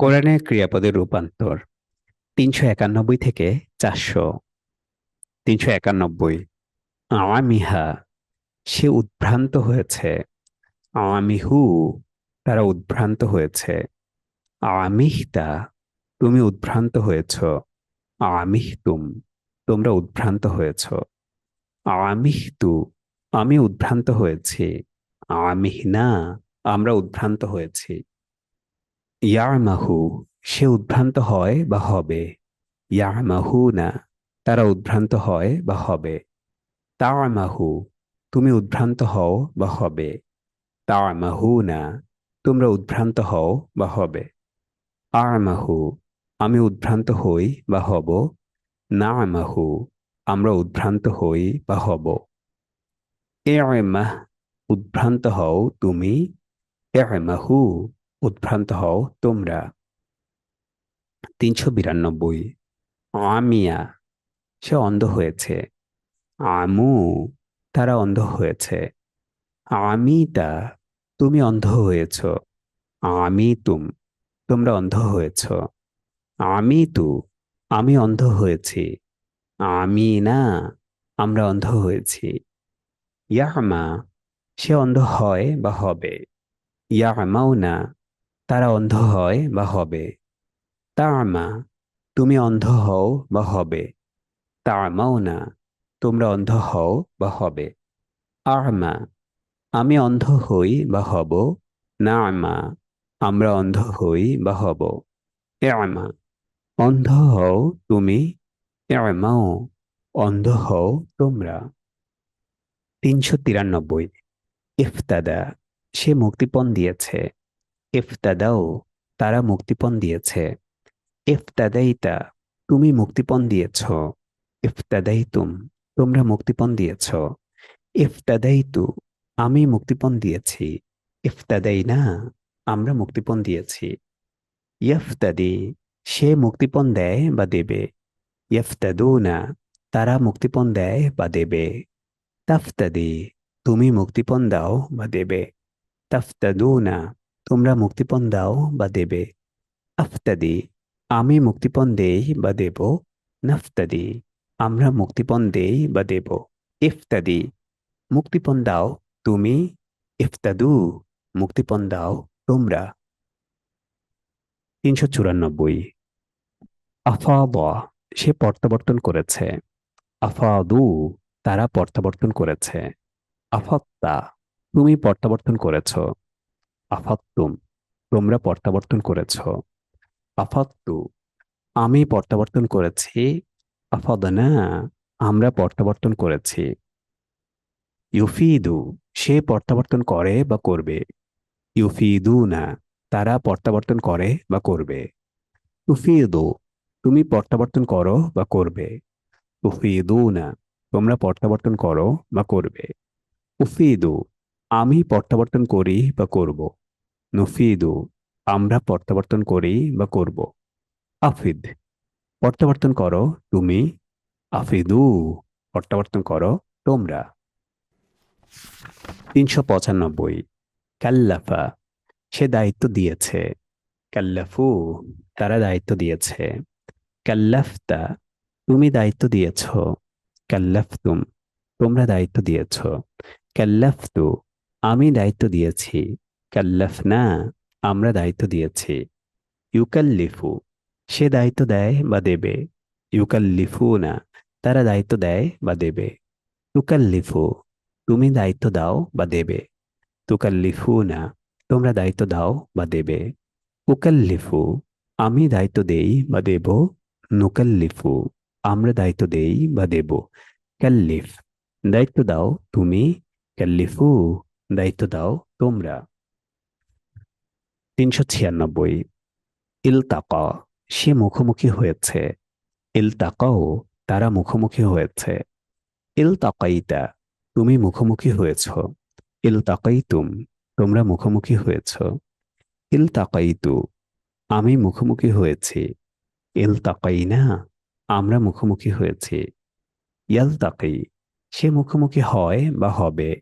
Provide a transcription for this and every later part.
কোরআনের ক্রিয়াপদের রূপান্তর তিনশো একানব্বই থেকে চারশো তিনশো একানব্বই। আওয়ামিহা, সে উদ্ভ্রান্ত হয়েছে। আওয়ামিহু, তারা উদ্ভ্রান্ত হয়েছে। আমিহতা তুমি উদ্ভ্রান্ত হয়েছ। আমিহতুম তোমরা উদ্ভ্রান্ত হয়েছ। আমিহতু আমি উদ্ভ্রান্ত হয়েছি। আমিহনা আমরা উদ্ভ্রান্ত হয়েছি। ইয়ারমাহু সে উদ্ভ্রান্ত হয় বা হবে। ইয়ারমাহু না তারা উদ্ভ্রান্ত হয় বা হবে। তারমাহু তুমি উদ্ভ্রান্ত হও বা হবে। তারমাহু না তোমরা উদ্ভ্রান্ত হও বা হবে। আরমাহু আমি উদ্ভ্রান্ত হই বা হব। না আমাহু আমরা উদ্ভ্রান্ত হই বা হব। এমাহ উদ্ভ্রান্ত হও তুমি। এমাহু উদ্ভ্রান্ত হও তোমরা। তিনশো বিরানব্বই। আমিয়া, সে অন্ধ হয়েছে। আমু, তারা অন্ধ হয়েছে। আমি তা তুমি অন্ধ হয়েছ। আমি তুম তোমরা অন্ধ হয়েছ। আমি তু আমি অন্ধ হয়েছি। আমি না আমরা অন্ধ হয়েছি। ইয়ামা সে অন্ধ হয় বা হবে? ইয়ামাও না তারা অন্ধ হয় বা হবে। তামা, তুমি অন্ধ হও বা হবে। তামাও না তোমরা অন্ধ হও বা হবে। আরমা, আমি অন্ধ হই বা হব। না আমা আমরা অন্ধ হই বা হব। এমা অন্ধ হও তুমি। এমাও অন্ধ হও তোমরা। তিনশো তিরানব্বই, ইফতাদা, সে মুক্তিপণ দিয়েছে। ইফতাদাও তারা মুক্তিপণ দিয়েছে। ইফতাদাইতা তুমি মুক্তিপণ দিয়েছ। ইফতাদাইতুম তোমরা মুক্তিপণ দিয়েছ। ইফতাদাইতু আমি মুক্তিপণ দিয়েছি। ইফতাদাই না আমরা মুক্তিপণ দিয়েছি। ইফতাদি সে মুক্তিপণ দেয় বা দেবে। ইফতাদু না তারা মুক্তিপণ দেয় বা দেবে। তাফতাদি, তুমি মুক্তিপণ দাও বা দেবে। তাফতাদু না তোমরা মুক্তিপণ দাও বা দেবে। আফতাদি, আমি মুক্তিপণ দেই বা দেব। নাফতাদি, আমরা মুক্তিপণ দেই বা দেব। ইফতাদি, মুক্তিপণ দাও তুমি। ইফতাদু, মুক্তিপণ দাও তোমরা। তিনশো চুরানব্বই। আফাদ, সে প্রত্যাবর্তন করেছে। আফাদু, তারা প্রত্যাবর্তন করেছে। আফাত্তা, তুমি প্রত্যাবর্তন করেছ। আফাত্তুম, তোমরা প্রত্যাবর্তন করেছ। আফাত্তু, আমি প্রত্যাবর্তন করেছি। আফাদনা, আমরা প্রত্যাবর্তন করেছি। ইউফিদু, সে প্রত্যাবর্তন করে বা করবে। ইউফিদু না তারা প্রত্যাবর্তন করে বা করবে। তুফিদু তুমি প্রত্যাবর্তন করো বা করবে। তুফিদু না তোমরা প্রত্যাবর্তন করো বা করবে। উফিদু আমি প্রত্যাবর্তন করি বা করব। নফিদু, আমরা প্রত্যাবর্তন করি বা করব। আফিদ, প্রত্যাবর্তন করো তুমি। আফিদু, প্রত্যাবর্তন করো তোমরা। তিনশো পঁচানব্বই, কাল্লাফা, সে দায়িত্ব দিয়েছে। কাল্লাফু, তারা দায়িত্ব দিয়েছে। কাল্লাফতা, তুমি দায়িত্ব দিয়েছ। কাল্লাফতুম, তোমরা দায়িত্ব দিয়েছ। কাল্লাফতু, আমি দায়িত্ব দিয়েছি। কাল্লাফনা আমরা দায়িত্ব দিয়েছি। ইউকাল্লিফু, সে দায়িত্ব দেয় বা দেবে। ইউকাল্লিফু না তারা দায়িত্ব দেয় বা দেবে। তুকাল্লিফু তুমি দায়িত্ব দাও বা দেবে। তুকাল্লিফু না তোমরা দায়িত্ব দাও বা দেবে। উকাল্লিফু আমি দায়িত্ব দেই বা দেব। নুকাল্লিফু আমরা দায়িত্ব দেই বা দেব। কাল্লিফ দায়িত্ব দাও তুমি। কাল্লিফু দায়িত্ব দাও তোমরা। তিনশো ছিয়ানব্বই। ইলতাকা, সে মুখোমুখি হয়েছে। ইলতাকাও তারা মুখোমুখি হয়েছে। ইলতাকাইতা, তুমি মুখোমুখি হয়েছ। ইলতাকাইতুম, তোমরা মুখোমুখি হয়েছ। ইলতাকাইতু, আমি মুখোমুখি হয়েছি। ইলতাকাইনা, আমরা মুখোমুখি হয়েছি। ইয়ালতাকি, সে মুখোমুখি হয় বা হবে।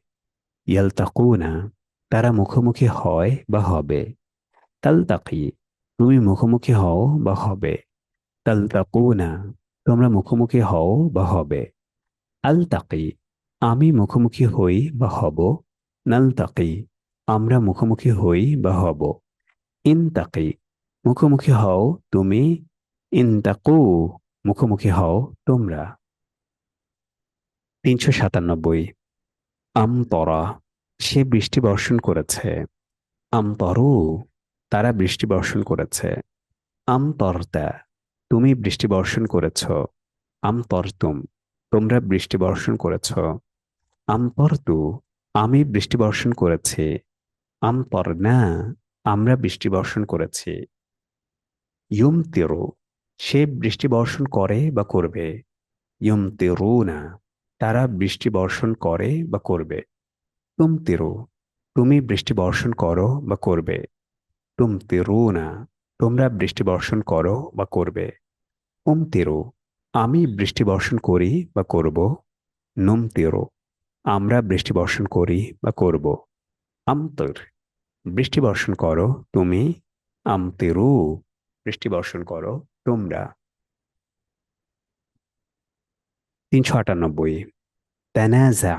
ইয়ালতাকুনা, তারা মুখোমুখি হয় বা হবে। তালতাকি, তুমি মুখোমুখি হও বা হবে। তালতাকুনা, তোমরা মুখোমুখি হও বা হবে। আল তাকি আমি মুখোমুখি হই বা হব। নাল তাকি আমরা মুখোমুখি হই বা হব। ইন তাকি মুখোমুখি হও তুমি। ইন তাকু মুখোমুখি হও তোমরা। তিনশো সাতানব্বই, আমতরা, সে বৃষ্টি বর্ষণ করেছে। আম তরু বৃষ্টি বর্ষণ করেছে। আম তরতা, তুমি বৃষ্টি বর্ষণ করেছ। আম তরতুম, তোমরা বৃষ্টি বর্ষণ করেছ। আম তরতু আমি বৃষ্টি বর্ষণ করেছি। আম তরনা আমরা বৃষ্টি বর্ষণ করেছি। ইউম তেরো, সে বৃষ্টি বর্ষণ করে বা করবে। ইউম তেরো না তারা বৃষ্টি বর্ষণ করে বা করবে। তুম তেরো, তুমি বৃষ্টি বর্ষণ করো বা করবে। তুম তেরো না, তোমরা বৃষ্টি বর্ষণ করো বা করবে। উম তেরো, আমি বৃষ্টি বর্ষণ করি বা করব। নুম তেরো, আমরা বৃষ্টি বর্ষণ করি বা করব। আমতর বৃষ্টি বর্ষণ করো তুমি। আম আমতেরু বৃষ্টি বর্ষণ করো তোমরা। তিনশো আটানব্বই তেনাজা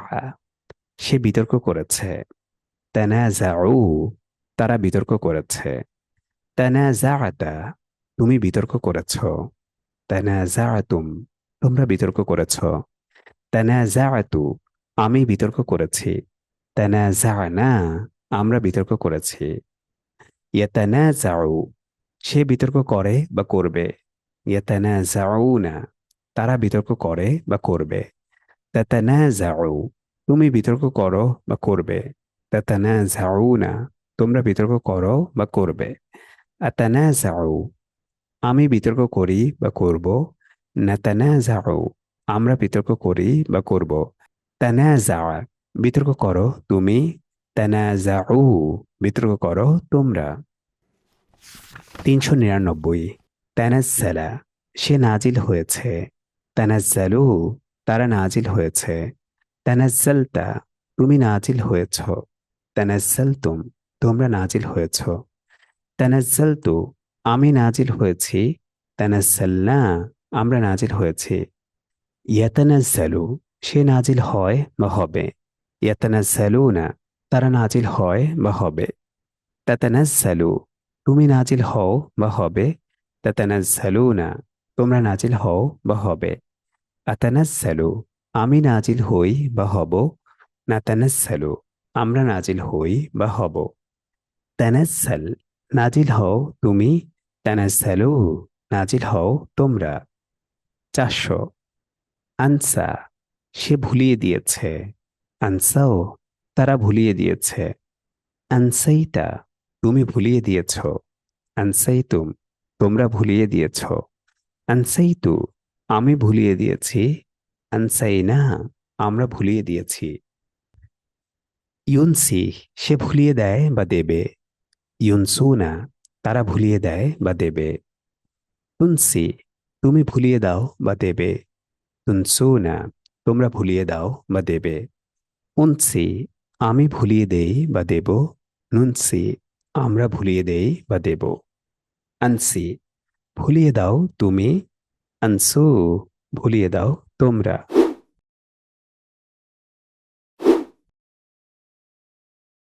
সে বিতর্ক করেছে। তেনাজাউ তারা বিতর্ক করেছে। তেনাজাআতা তুমি বিতর্ক করেছ। তেনাজাআতুম তোমরা বিতর্ক করেছ। তেনাজাআতু আমি বিতর্ক করেছি। তেনাজাআনা আমরা বিতর্ক করেছি। ইয়াতানাজাউ সে বিতর্ক করে বা করবে। ইয়াতানাজাউনা তারা বিতর্ক করে বা করবে। তাতানাজাউ তুমি বিতর্ক করো বা করবে। তাতানাজাউনা তোমরা বিতর্ক করো বা করবে। আমি বিতর্ক করি বা করব। আমরা বিতর্ক করি বা করব। তানাজা বিতর্ক করো তুমি। বিতর্ক করো তোমরা। তিনশো নিরানব্বই, তানাজ্জালা, সে নাজিল হয়েছে। তানাজ্জালু, তারা নাজিল হয়েছে। তানাজ্জালতা, তুমি নাজিল হয়েছ। তানাজ্জালতুম তোমরা নাজিল হয়েছ। তানাজ্জালতু, আমি নাজিল হয়েছি। তানাজ্জালনা, আমরা নাজিল হয়েছি। ইয়াতানাজ্জালু, সে নাজিল হয় বা হবে। ইয়াতানাজ্জালু না তারা নাজিল হয় বা হবে। তাতানাজ্জালু, তুমি নাজিল হও বা হবে। তাতানাজ্জালু না তোমরা নাজিল হও বা হবে। আতানাজ্জালু, আমি নাজিল হই বা হব। নাতানাজ্জালু, আমরা নাজিল হই বা হব। তানাজ্জাল নাজিল হও তুমি তানাজ্জালু নাজিল হও তোমরা চারশো আনসা সে ভুলিয়ে দিয়েছে আনসাও তারা ভুলিয়ে দিয়েছে আনসাইতা তুমি ভুলিয়ে দিয়েছ আনসাইতুম তোমরা ভুলিয়ে দিয়েছ আনসাইতু আমি ভুলিয়ে দিয়েছি আনসাইনা আমরা ভুলিয়ে দিয়েছি ইউনসি সে ভুলিয়ে দেয় বা দেবে ইউনসুনা, তারা ভুলিয়ে দেয় বা দেবে। তুনসি, তুমি ভুলিয়ে দাও বা দেবে। তুনসুনা, তোমরা ভুলিয়ে দাও বা দেবে। উনসি, আমি ভুলিয়ে দেই বা দেব। নুনসি, আমরা ভুলিয়ে দেই বা দেব। আনসি, ভুলিয়ে দাও তুমি। আনসু, ভুলিয়ে দাও তোমরা।